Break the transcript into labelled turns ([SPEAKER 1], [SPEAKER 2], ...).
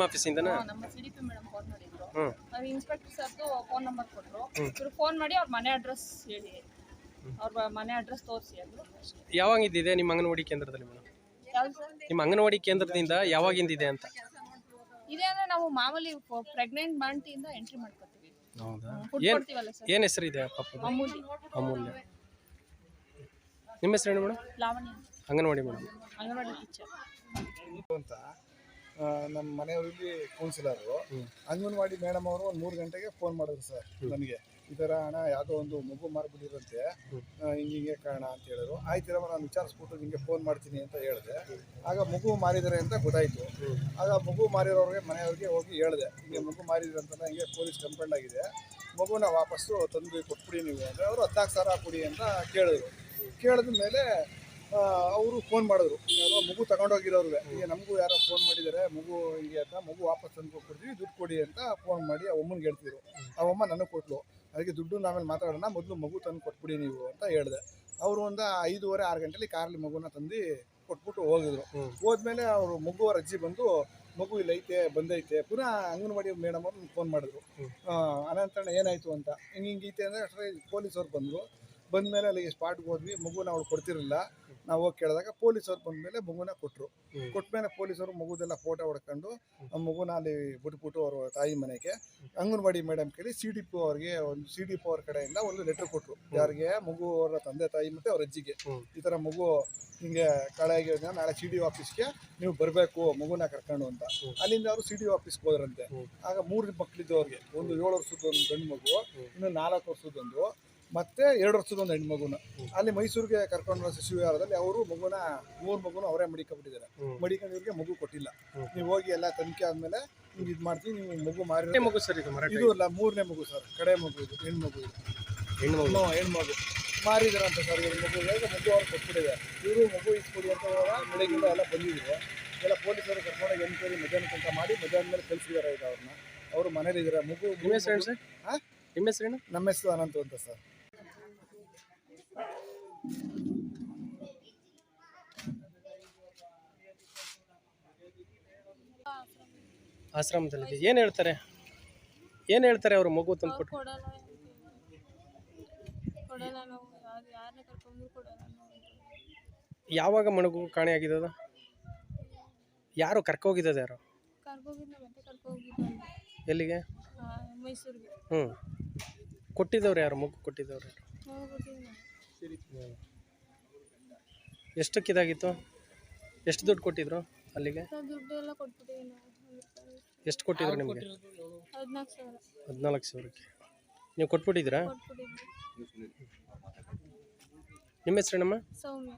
[SPEAKER 1] ಆಫೀಸಿಂದನಾ?
[SPEAKER 2] ಹಾ, ನಮ್ಮ C D P madam phone ಮಾಡಿದ್ರು
[SPEAKER 1] ಹ್ಞೂ
[SPEAKER 2] ಅವ್ರು ಇನ್ಸ್ಪೆಕ್ಟರ್ ಸರ್ದು ಫೋನ್ ನಂಬರ್ ಕೊಟ್ಟರು ಇವ್ರು ಫೋನ್ ಮಾಡಿ ಅವ್ರ ಮನೆ ಅಡ್ರೆಸ್ ಹೇಳಿ. ಅವ್ರ ಮನೆ ಅಡ್ರೆಸ್ ತೋರಿಸಿ ಅಂದ್ರು. ಅಷ್ಟೇ
[SPEAKER 1] ಯಾವಾಗ ಇದ್ದಿದೆ ನಿಮ್ಮ ಅಂಗನವಾಡಿ ಕೇಂದ್ರದಲ್ಲಿ ಮೇಡಮ್?
[SPEAKER 2] ಯಾವ್ದು ಸರ್?
[SPEAKER 1] ನಿಮ್ಮ ಅಂಗನವಾಡಿ ಕೇಂದ್ರದಿಂದ ಯಾವಾಗಿಂದಿದೆ ಅಂತ?
[SPEAKER 2] ಇದೆ ಅಂದ್ರೆ ನಾವು ಮಾಮೂಲಿ ಪ್ರೆಗ್ನೆಂಟ್ ಬಾಣ್ತಿಯಿಂದ ಎಂಟ್ರಿ ಮಾಡ್ಕೊತೀವಿ.
[SPEAKER 1] ಹೌದಾ?
[SPEAKER 2] ಫುಡ್
[SPEAKER 1] ಏನು
[SPEAKER 2] ಕೊಡ್ತೀವಲ್ಲ ಸರ್?
[SPEAKER 1] ಏನು ಹೆಸರಿದೆ ಪಾಪದ?
[SPEAKER 2] ಅಮೂಲಿ
[SPEAKER 1] ಅಮೂಲ್ಯ. ನಿಮ್ಮ ಹೆಸರು ಏನು madam?
[SPEAKER 2] Lavanya.
[SPEAKER 1] Anganwadi madam.
[SPEAKER 2] Anganwadi teacher.
[SPEAKER 3] ಅಂತ. ನಮ್ಮ ಮನೆಯವರಿಗೆ ಕೌನ್ಸಿಲರು ಅಂಗನವಾಡಿ ಮೇಡಮ್ ಅವರು ಒಂದು ಮೂರು ಗಂಟೆಗೆ ಫೋನ್ ಮಾಡಿದ್ರು ಸರ್ ನನಗೆ. ಈ ಥರ ಹಣ ಯಾವುದೋ ಒಂದು ಮಗು ಮಾರ್ಬಿಟ್ಟಿರಂತೆ ಹಿಂಗೆ ಹಿಂಗೆ ಕಾರಣ ಅಂತ ಹೇಳಿದ್ರು. ಆಯ್ತಿರಮ್ಮ ನಾನು ವಿಚಾರಿಸ್ಬಿಟ್ಟು ನಿಮಗೆ ಫೋನ್ ಮಾಡ್ತೀನಿ ಅಂತ ಹೇಳಿದೆ. ಆಗ ಮಗು ಮಾರಿದ್ದಾರೆ ಅಂತ ಗೊತ್ತಾಯಿತು. ಆಗ ಮಗು ಮಾರಿರೋರಿಗೆ ಮನೆಯವ್ರಿಗೆ ಹೋಗಿ ಹೇಳಿದೆ. ಹಿಂಗೆ ಮಗು ಮಾರಿದ್ರೆ ಅಂತ ಹಿಂಗೆ ಪೊಲೀಸ್ ಕಂಪ್ಲೇಂಟ್ ಆಗಿದೆ. ಮಗುನ ವಾಪಸ್ಸು ತಂದು ಕೊಟ್ಬಿಡಿ ನೀವು ಅಂದರೆ ಅವರು ಹದಿನಾಲ್ಕು ಸಾವಿರ ಕೊಡಿ ಅಂತ ಕೇಳಿದ್ರು. ಕೇಳಿದ ಮೇಲೆ ಅವರು ಫೋನ್ ಮಾಡಿದ್ರು. ಯಾರೋ ಮಗು ತಗೊಂಡೋಗಿರೋರ್ಗೆ. ಈಗ ನಮಗೂ ಯಾರೋ ಫೋನ್ ಮಾಡಿದ್ದಾರೆ ಮಗು ಹೀಗೆ ಅಂತ ಮಗು ವಾಪಸ್ ತಂದು ಕೊಡ್ತೀವಿ ದುಡ್ಡು ಕೊಡಿ ಅಂತ ಫೋನ್ ಮಾಡಿ ಆ ಅಮ್ಮನಿಗೆ ಹೇಳ್ತಿದ್ರು. ಆ ಅಮ್ಮ ನನಗೆ ಕೊಟ್ಲು. ಅದಕ್ಕೆ ದುಡ್ಡು ಆಮೇಲೆ ಮಾತಾಡೋಣ ಮೊದಲು ಮಗು ತಂದು ಕೊಟ್ಬಿಡಿ ನೀವು ಅಂತ ಹೇಳಿದೆ. ಅವರು ಒಂದು ಐದೂವರೆ ಆರು ಗಂಟೆಲಿ ಕಾರಲ್ಲಿ ಮಗುನ ತಂದು ಕೊಟ್ಬಿಟ್ಟು ಹೋಗಿದ್ರು. ಹೋದ್ಮೇಲೆ ಅವರು ಮಗು ಅವ್ರ ಅಜ್ಜಿ ಬಂದು ಮಗು ಇಲ್ಲಿ ಐತೆ ಬಂದೈತೆ. ಪುನಃ ಅಂಗನವಾಡಿ ಮೇಡಮ್ ಅವ್ರು ಫೋನ್ ಮಾಡಿದ್ರು. ಆ, ಅನಂತರಣ ಏನಾಯಿತು ಅಂತ? ಹಿಂಗೆ ಹಿಂಗೈತೆ ಅಂದರೆ ಅಷ್ಟೇ ಪೊಲೀಸವ್ರು ಬಂದರು. ಬಂದಮೇಲೆ ಅಲ್ಲಿಗೆ ಸ್ಪಾಟ್ಗೆ ಹೋದ್ವಿ ಮಗುನ ಅವ್ಳು ಕೊಡ್ತಿರಲಿಲ್ಲ. ನಾವು ಹೋಗಿ ಕೇಳಿದಾಗ ಪೊಲೀಸವ್ರು ಬಂದಮೇಲೆ ಮಗುನ ಕೊಟ್ಟರು ಕೊಟ್ಮೇಲೆ ಪೊಲೀಸರು ಮಗುದೆಲ್ಲ ಫೋಟೋ ಹೊಡ್ಕೊಂಡು ಆ ಮಗುನ ಅಲ್ಲಿ ಬಿಟ್ಬಿಟ್ಟು ಅವ್ರ ತಾಯಿ ಮನೆಗೆ ಅಂಗನವಾಡಿ ಮೇಡಮ್ ಕೇಳಿ ಸಿ ಡಿ ಪಿ ಅವ್ರಿಗೆ ಒಂದು ಸಿ ಡಿ ಪಿ ಅವ್ರ ಕಡೆಯಿಂದ ಒಂದು ಲೆಟ್ರ್ ಕೊಟ್ಟರು ಯಾರಿಗೆ? ಮಗು ಅವರ ತಂದೆ ತಾಯಿ ಮತ್ತು ಅವ್ರ ಅಜ್ಜಿಗೆ. ಈ ಥರ ಮಗು ಹಿಂಗೆ ಕಳೆ ಆಗಿರೋದ್ರಿಂದ ನಾಳೆ ಸಿ ಡಿ ಆಫೀಸ್ಗೆ ನೀವು ಬರಬೇಕು ಮಗುನ ಕರ್ಕೊಂಡು ಅಂತ. ಅಲ್ಲಿಂದ ಅವರು ಸಿ ಡಿ ಆಫೀಸ್ಗೆ ಹೋದ್ರಂತೆ. ಆಗ ಮೂರು ಮಕ್ಕಳಿದ್ದು ಅವ್ರಿಗೆ. ಒಂದು ಏಳು ವರ್ಷದ ಒಂದು ಗಂಡು ಮಗು ಇನ್ನು ನಾಲ್ಕು ವರ್ಷದೊಂದು ಮತ್ತೆ ಎರಡು ವರ್ಷದ ಒಂದು ಹೆಣ್ಮಗುನ. ಅಲ್ಲಿ ಮೈಸೂರಿಗೆ ಕರ್ಕೊಂಡು ವಿಹಾರದಲ್ಲಿ ಅವರು ಮಗುನ ಮೂರು ಮಗುನ ಅವರೇ ಮಡಿಕೊಂಡ್ಬಿಟ್ಟಿದ್ದಾರೆ. ಮಡಿಕೊಂಡು ಇವ್ರಿಗೆ ಮಗು ಕೊಟ್ಟಿಲ್ಲ. ನೀವು ಹೋಗಿ ಎಲ್ಲ ತನಿಖೆ ಆದ್ಮೇಲೆ ನೀವು ಇದು ಮಾಡ್ತೀವಿ ನೀವು ಮಗು ಮಾರಿ
[SPEAKER 1] ಮಗು ಸರ್ ಇದು
[SPEAKER 3] ಇದು ಅಲ್ಲ ಮೂರನೇ ಮಗು ಸರ್ ಕಡೆ ಮಗು ಇದು ಹೆಣ್ಣು ಮಗು ಇದು.
[SPEAKER 1] ಹೆಣ್ಣು ಮಗು
[SPEAKER 3] ಇನ್ನೂ ಅಂತ ಮಾರಿದಾರಂತ ಸರ್ ಇವ್ರ ಮಗು. ಹೇಗೆ ಮಗು ಅವ್ರು ಕೊಟ್ಬಿಟ್ಟಿದೆ. ಇವರು ಮಗು ಇಸ್ಕೊಡಿ ಅಂತ ಬೆಳಗಿಂದ ಎಲ್ಲ ಬಂದಿದ್ರು. ಎಲ್ಲ ಪೊಲೀಸರು ಕರ್ಕೊಂಡೋಗಿ ಎನ್ಕ್ವೈರಿ ಮಧ್ಯಾಹ್ನ ತನಕ ಮಾಡಿ ಮಧ್ಯಾಹ್ನ ಮೇಲೆ ಕಳಿಸಿದ್ದಾರೆ ಈಗ ಅವ್ರನ್ನ. ಅವರು ಮನೇಲಿದ್ದಾರೆ. ಮಗು
[SPEAKER 1] ನಿಮ್ಮ ಹೆಸರು ಏನು ಸರ್?
[SPEAKER 3] ಹಾ?
[SPEAKER 1] ನಿಮ್ಮ ಹೆಸರೇನು
[SPEAKER 3] ನಮ್ಮ ಹೆಸರು ಅನಂತ ಅಂತ ಸರ್.
[SPEAKER 1] ಆಶ್ರಮದಲ್ಲಿ ಏನು ಹೇಳ್ತಾರೆ? ಏನು ಹೇಳ್ತಾರೆ ಅವರು ಮಗು ತಂದ್ಕೊಟ್ಟು
[SPEAKER 2] ಕೊಡಲ್ಲ ಕೊಡಲ್ಲ ನಾವು ಯಾರು ಯಾರನ್ನ ಕರ್ಕೊಂಡು ಕೊಡಲ್ಲ
[SPEAKER 1] ಯಾವಾಗ ಮಣಗು ಯಾರು ಕರ್ಕೋಗಿದ್ದದ ಯಾರು
[SPEAKER 2] ಕರ್ಕೋಗಿದ್ದು ಮತ್ತೆ ಕರ್ಕೋಗಿದ್ದು
[SPEAKER 1] ಎಲ್ಲಿಗೆ?
[SPEAKER 2] ಮೈಸೂರಿಗೆ.
[SPEAKER 1] ಹ್ಞೂ ಕೊಟ್ಟಿದ್ದವ್ರು ಯಾರು? ಮಗು ಕೊಟ್ಟಿದ್ದವ್ರು ಯಾರು? ಹ್ಮ್. ಎಷ್ಟಕ್ಕಿದಾಗಿತ್ತು? ಎಷ್ಟು ದುಡ್ಡು ಕೊಟ್ಟಿದ್ರು ಅಲ್ಲಿಗೆ?
[SPEAKER 2] ನಾವು ದುಡ್ಡು ಎಲ್ಲ ಕೊಟ್ಬಿಟ್ಟಿವಿ ನಾವು
[SPEAKER 1] ಎಷ್ಟು ಕೊಟ್ಟಿದ್ರು ನಿಮಗೆ?
[SPEAKER 2] ಹದಿನಾಲ್ಕು ಸಾವಿರ.
[SPEAKER 1] ಹದಿನಾಲ್ಕು ಸಾವಿರಕ್ಕೆ. ನೀವು ಕೊಟ್ಬಿಟ್ಟಿದ್ದೀರಾ?
[SPEAKER 2] ಕೊಟ್ಬಿಟ್ಟಿದ್ವಿ.
[SPEAKER 1] ನಿಮ್ಮ ಹೆಸ್ರೇನಮ್ಮ?
[SPEAKER 2] ಸೌಮ್ಯ.